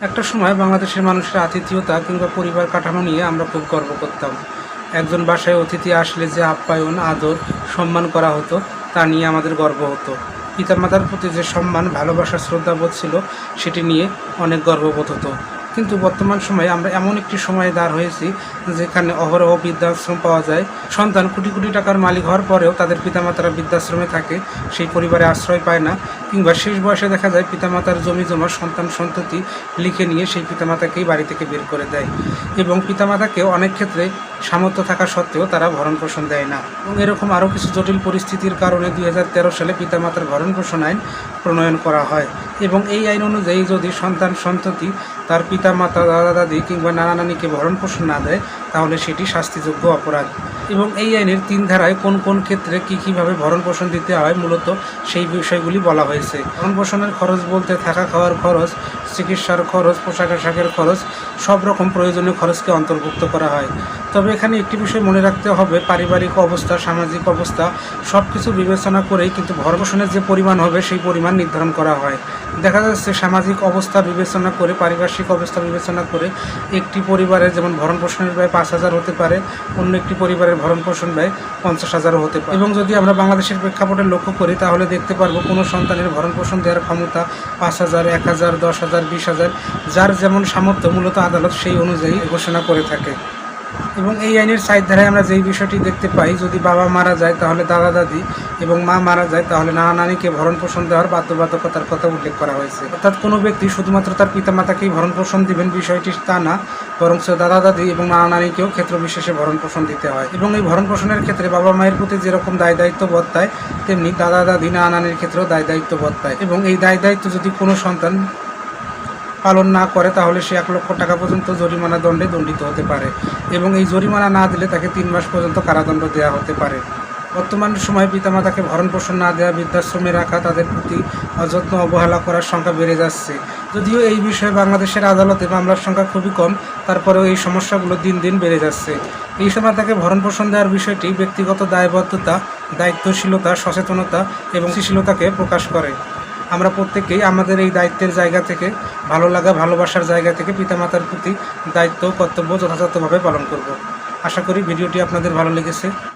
একটা সময় বাংলাদেশের মানুষের আতিথিয়তা কিংবা পরিবার কাঠামো নিয়ে আমরা খুব গর্ব করতাম। একজন বাসায় অতিথি আসলে যে আপ্যায়ন, আদর, সম্মান করা হতো, তা নিয়ে আমাদের গর্ব হতো। পিতামাতার প্রতি যে সম্মান, ভালোবাসা, শ্রদ্ধাবোধ ছিল, সেটি নিয়ে অনেক গর্ববোধ হতো। কিন্তু বর্তমান সময়ে আমরা এমন একটি সময়ে দাঁড় হয়েছি যেখানে অহরহ বৃদ্ধাশ্রম পাওয়া যায়। সন্তান কোটি কোটি টাকার মালিক হওয়ার পরেও তাদের পিতামাতারা বৃদ্ধাশ্রমে থাকে, সেই পরিবারে আশ্রয় পায় না। কিংবা শেষ বয়সে দেখা যায় পিতামাতার জমি জমা সন্তান সন্ততি লিখে নিয়ে সেই পিতামাতাকেই বাড়ি থেকে বের করে দেয়। এবং পিতামাতাকে অনেক ক্ষেত্রে সামর্থ্য থাকা সত্ত্বেও তারা ভরণ পোষণ দেয় না। এবং এরকম আরও কিছু জটিল পরিস্থিতির কারণে দুই হাজার তেরো সালে পিতামাতার ভরণ পোষণ আইন প্রণয়ন করা হয়। এবং এই আইন অনুযায়ী যদি সন্তান সন্ততি তার পিতা মাতা দাদা দাদি কিংবা নানা নানিকে ভরণ পোষণ না দেয়, তাহলে সেটি শাস্তিযোগ্য অপরাধ। এবং এই আইনের তিন ধারায় কোন কোন ক্ষেত্রে কী কীভাবে ভরণ পোষণ দিতে হয়, মূলত সেই বিষয়গুলি বলা হয়েছে। ভরণ পোষণের খরচ বলতে থাকা খাওয়ার খরচ চিকিৎসার খরচ পোশাক আশাকের খরচ, সব রকম প্রয়োজনীয় খরচকে অন্তর্ভুক্ত করা হয়। তবে এখানে একটি বিষয় মনে রাখতে হবে, পারিবারিক অবস্থা, সামাজিক অবস্থা সব কিছু বিবেচনা করেই কিন্তু ভরণ পোষণের যে পরিমাণ হবে, সেই পরিমাণ নির্ধারণ করা হয়। দেখা যাচ্ছে সামাজিক অবস্থা বিবেচনা করে, পারিপার্শ্বিক অবস্থা বিবেচনা করে একটি পরিবারের যেমন ভরণ পোষণের ব্যয় পাঁচ হাজার হতে পারে, অন্য একটি পরিবারের ভরণ পোষণ ব্যয় পঞ্চাশ হাজারও হতে পারে। এবং যদি আমরা বাংলাদেশের প্রেক্ষাপটে লক্ষ্য করি, তাহলে দেখতে পারব কোনো সন্তানের ভরণ পোষণ দেওয়ার ক্ষমতা পাঁচ হাজার, এক হাজার, দশ হাজার বিশ হাজার, যার যেমন সামর্থ্য মূলত আদালত সেই অনুযায়ী ঘোষণা করে থাকে। এবং এই আইনের ধারায় আমরা যেই বিষয়টি দেখতে পাই, যদি বাবা মারা যায় তাহলে দাদা দাদি এবং মা মারা যায় তাহলে নানা নানিকে ভরণ পোষণ দেওয়ার বাধ্যবাধকতার কথা উল্লেখ করা হয়েছে। অর্থাৎ কোনো ব্যক্তি শুধুমাত্র তার পিতামাতাকেই ভরণ পোষণ দিবেন বিষয়টি তা না বরং দাদা দাদি এবং নানা নানিকেও ক্ষেত্র বিশেষে ভরণ পোষণ দিতে হয়। এবং এই ভরণ পোষণের ক্ষেত্রে বাবা মায়ের প্রতি যেরকম দায় দায়িত্ব বর্তায় তেমনি দাদা দাদি নানা নানির ক্ষেত্রেও দায় দায়িত্ব বর্তায় এবং এই দায় দায়িত্ব যদি কোনো সন্তান পালন না করে তাহলে সে এক লক্ষ টাকা পর্যন্ত জরিমানা দণ্ডে দণ্ডিত হতে পারে এবং এই জরিমানা না দিলে তাকে তিন মাস পর্যন্ত কারাদণ্ড দেওয়া হতে পারে। বর্তমান সময়ে পিতামাতাকে ভরণ পোষণ না দেওয়া বৃদ্ধাশ্রমে রাখা, তাদের প্রতি অযত্ন অবহেলা করার সংখ্যা বেড়ে যাচ্ছে। যদিও এই বিষয়ে বাংলাদেশের আদালতে মামলার সংখ্যা খুবই কম, তারপরেও এই সমস্যাগুলো দিন দিন বেড়ে যাচ্ছে। এই সময় তাকে ভরণ পোষণ দেওয়ার বিষয়টি ব্যক্তিগত দায়বদ্ধতা, দায়িত্বশীলতা, সচেতনতা এবং সৃশীলতাকে প্রকাশ করে। আমরা প্রত্যেকেই আমাদের এই দায়িত্বের জায়গা থেকে, ভালো লাগা, ভালোবাসার জায়গা থেকে পিতামাতার প্রতি দায়িত্ব, কর্তব্য যথাযথভাবে পালন করব। আশা করি ভিডিওটি আপনাদের ভালো লেগেছে।